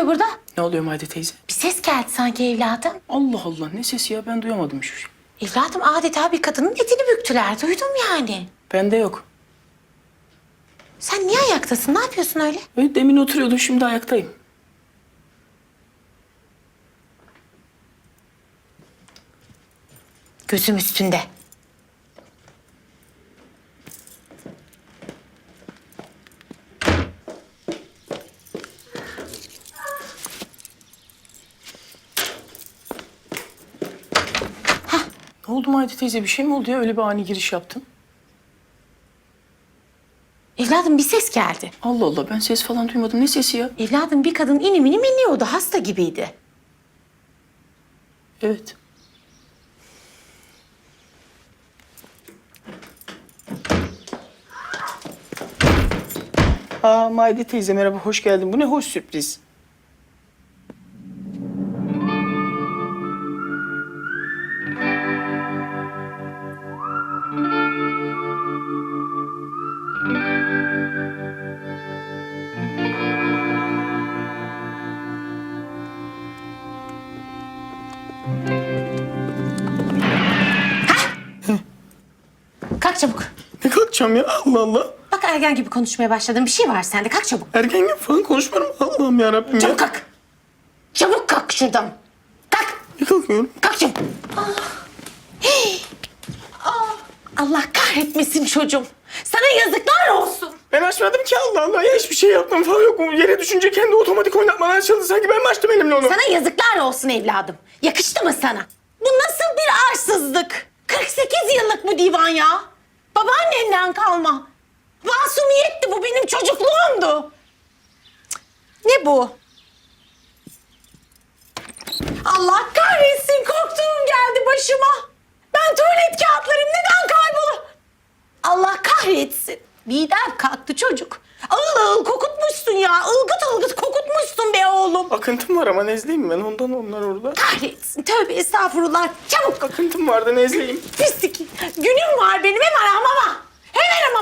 oluyor burada? Ne oluyor Mayde teyze? Bir ses geldi sanki evladım. Allah Allah ne sesi ya ben duyamadım hiçbir şey. Evladım adeta bir kadının etini büktüler. Duydum yani. Bende yok. Sen niye ayaktasın? Ne yapıyorsun öyle? Öyle demin oturuyordum şimdi ayaktayım. Gözüm üstünde. Ne oldu Mayde teyze bir şey mi oldu ya öyle bir ani giriş yaptın? Evladım bir ses geldi. Allah Allah ben ses falan duymadım ne sesi ya? Evladım bir kadın inim inim inliyordu. Hasta gibiydi. Evet. Aa Mayde teyze merhaba hoş geldin. Bu ne hoş sürpriz. Kalk çabuk. Ne kalkacağım ya Allah Allah. Bak ergen gibi konuşmaya başladın. Bir şey var sende. Kalk çabuk. Ergen gibi falan konuşmuyorum. Allah'ım yarabbim ya. Çabuk kalk. Çabuk kalk şuradan. Kalk. Ne kalkmıyorum? Kalk çabuk. Ah. Hey. Ah. Allah kahretmesin çocuğum. Sana yazıklar olsun. Ben açmadım ki Allah Allah ya hiçbir şey yaptım falan yok. Yere düşünce kendi otomatik oynatmalar açıldı. Sanki ben açtım elimle onu? Sana yazıklar olsun evladım. Yakıştı mı sana? Bu nasıl bir arsızlık? 48 yıllık bu divan ya. Babaannenden kalma. Masumiyetti bu benim çocukluğumdu. Ne bu? Allah kahretsin korktuğum geldi başıma. Ben tuvalet kağıtlarım neden kaybolur? Allah kahretsin. Midem kalktı çocuk. Ağıl ağıl kokutmuşsun ya. Ilgıt ılgıt kokutmuşsun be oğlum. Akıntım var ama nezleyim ben ondan onlar orada. Kahretsin. Tövbe estağfurullah. Çabuk. Akıntım vardı nezleyim. Pislik. Günüm var benim. Hemen hamama. Hemen hamama.